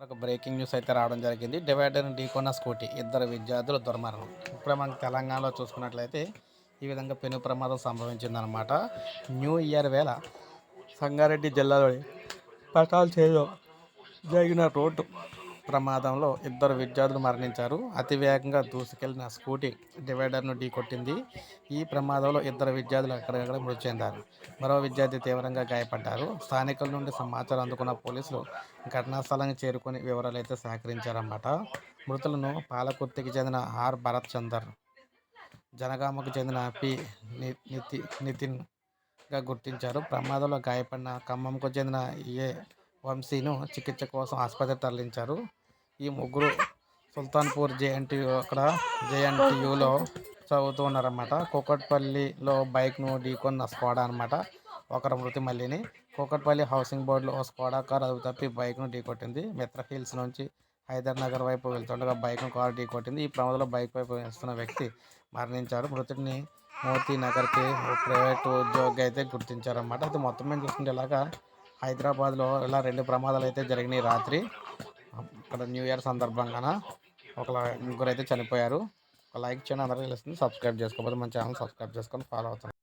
ఒక breaking news అయితే రావడం జరిగింది. డివైడర్ ఢీకొన్న స్కూటీ ఇద్దరు విద్యార్థులు దుర్మరణం. ఇప్పుడే మనకి తెలంగాణలో చూసుకున్నట్లయితే ఈ విధంగా పెను ప్రమాదం సంభవించిందనమాట న్యూ ఇయర్ వేళ సంగారెడ్డి జిల్లాలోని పటాల్ చేలో జరిగిన రోడ్డు ప్రమాదంలో ఇద్దరు విద్యార్థులు మరణించారు. అతివేగంగా దూసుకెళ్ళిన స్కూటీ డివైడర్ను ఢీకొట్టింది. ఈ ప్రమాదంలో ఇద్దరు విద్యార్థులు అక్కడక్కడ మృతి చెందారు. మరో విద్యార్థి తీవ్రంగా గాయపడ్డారు. స్థానికుల నుండి సమాచారం అందుకున్న పోలీసులు ఘటనా స్థలానికి చేరుకొని వివరాలు అయితే సేకరించారన్నమాట. మృతులను పాలకుర్తికి చెందిన ఆర్. భరత్ చందర్ జనగామకు చెందిన పి. నితి నితిన్గా గుర్తించారు. ప్రమాదంలో గాయపడిన ఖమ్మంకు చెందిన ఏ వంశీను చికిత్స కోసం ఆసుపత్రికి తరలించారు. ఈ ముగ్గురు సుల్తాన్పూర్ జేఎన్టీయూ అక్కడ జేఎన్టీయూలో చదువుతూ ఉన్నారన్నమాట కూకట్పల్లిలో బైక్ను ఢీకొన్న స్క్వాడా అనమాట ఒకరు మృతి మల్లిని కూకట్పల్లి హౌసింగ్ బోర్డులో ఓ స్క్వాడా కార్ అదుపు తప్పి బైక్ను ఢీకొట్టింది. మిత్ర హిల్స్ నుంచి హైదర్ నగర్ వైపు వెళ్తుండగా బైక్ను కారు ఢీకొట్టింది. ఈ ప్రమాదంలో బైక్ వైపు వేస్తున్న వ్యక్తి మరణించారు. మృతుడిని మోతీ నగర్కి ప్రైవేటు ప్రైవేట్ ఉద్యోగి అయితే గుర్తించారన్నమాట. అది మొత్తం మీద చూసుకుంటే ఇలాగా హైదరాబాద్లో ఇలా రెండు ప్రమాదాలు అయితే జరిగినాయి రాత్రి. అక్కడ న్యూ ఇయర్ సందర్భంగాన ఒక ముగ్గురు అయితే చనిపోయారు. ఒక లైక్ చేయండి అందరికీ తెలుస్తుంది. సబ్స్క్రైబ్ చేసుకోకపోతే మన ఛానల్ సబ్స్క్రైబ్ చేసుకొని ఫాలో అవుతాను